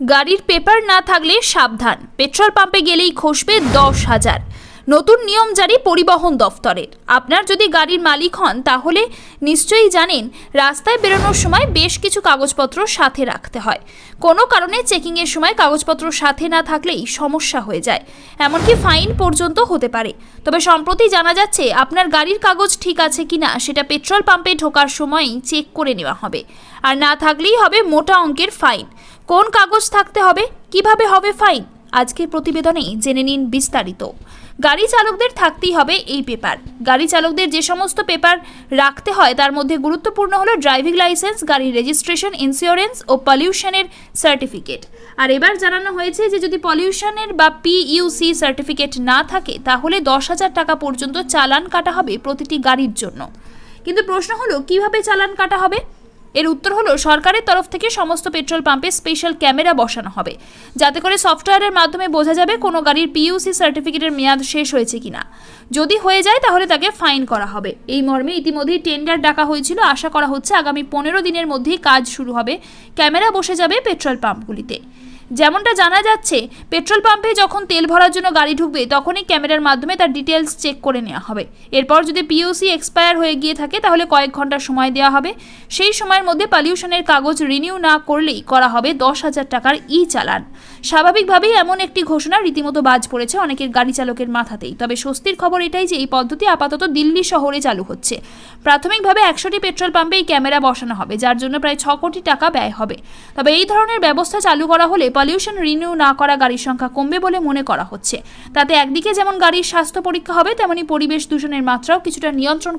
গাড়ির পেপার না থাকলে সাবধান। পেট্রোল পাম্পে গেলেই খসবে দশ হাজার। নতুন নিয়ম জারি পরিবহন দফতরের। আপনার যদি গাড়ির মালিক হন, তাহলে নিশ্চয়ই জানেন, রাস্তায় বেরোনোর সময় বেশ কিছু কাগজপত্র সাথে রাখতে হয়। কোনো কারণে চেকিংয়ের সময় কাগজপত্র সাথে না থাকলেই সমস্যা হয়ে যায়। এমনকি ফাইন পর্যন্ত হতে পারে। তবে সম্প্রতি জানা যাচ্ছে, আপনার গাড়ির কাগজ ঠিক আছে কিনা, সেটা পেট্রোল পাম্পে ঢোকার সময়ই চেক করে নেওয়া হবে। আর না থাকলেই হবে মোটা অঙ্কের ফাইন। কোন কাগজ থাকতে হবে? কীভাবে হবে ফাইন? আজকের প্রতিবেদনে জেনে নিন বিস্তারিত। গাড়ি চালকদের থাকতেই হবে এই পেপার। গাড়ি চালকদের যে সমস্ত পেপার রাখতে হয়, তার মধ্যে গুরুত্বপূর্ণ হলো ড্রাইভিং লাইসেন্স, গাড়ির রেজিস্ট্রেশন, ইন্স্যুরেন্স ও পলিউশনের সার্টিফিকেট। আর এবার জানানো হয়েছে যে যদি পলিউশনের বা পিইউসি সার্টিফিকেট না থাকে, তাহলে দশ হাজার টাকা পর্যন্ত চালান কাটা হবে প্রতিটি গাড়ির জন্য। কিন্তু প্রশ্ন হলো, কীভাবে চালান কাটা হবে? এর উত্তর হলো, সরকারের তরফ থেকে সমস্ত পেট্রোল পাম্পে স্পেশাল ক্যামেরা বসানো হবে। যাতে করে সফটওয়্যারের মাধ্যমে বোঝা যাবে কোনো গাড়ির পিইউসি সার্টিফিকেটের মেয়াদ শেষ হয়েছে কিনা। যদি হয়ে যায়, তাহলে তাকে ফাইন করা হবে। এই মর্মে ইতিমধ্যেই টেন্ডার ডাকা হয়েছিল। আশা করা হচ্ছে, আগামী পনেরো দিনের মধ্যেই কাজ শুরু হবে। ক্যামেরা বসে যাবে পেট্রোল পাম্পগুলিতে। যেমনটা জানা যাচ্ছে, পেট্রোল পাম্পে যখন তেল ভরার জন্য গাড়ি ঢুকবে, তখনই ক্যামেরার মাধ্যমে তার ডিটেলস চেক করে নেওয়া হবে। এরপর যদি পিওসি এক্সপায়ার হয়ে গিয়ে থাকে, তাহলে কয়েক ঘণ্টা সময় দেওয়া হবে। সেই সময়ের মধ্যে পলিউশনের কাগজ রিনিউ না করলেই করা হবে দশ হাজার টাকার ই চালান স্বাভাবিকভাবেই এমন একটি ঘোষণা রীতিমতো বাজ পড়েছে অনেকের গাড়ি চালকের মাথাতেই। তবে স্বস্তির খবর এটাই যে এই পদ্ধতি আপাতত দিল্লি শহরে চালু হচ্ছে। প্রাথমিকভাবে একশোটি পেট্রোল পাম্পে এই ক্যামেরা বসানো হবে, যার জন্য প্রায় ছ কোটি টাকা ব্যয় হবে। তবে এই ধরনের ব্যবস্থা চালু করা হলে পলিউশন রিনিউ না করা গাড়ির সংখ্যা কমবে বলে মনে করা হচ্ছে। তাতে একদিকে যেমন গাড়ির স্বাস্থ্য পরীক্ষা হবে, তেমনি পরিবেশ দূষণের মাত্রাও কিছুটা নিয়ন্ত্রণ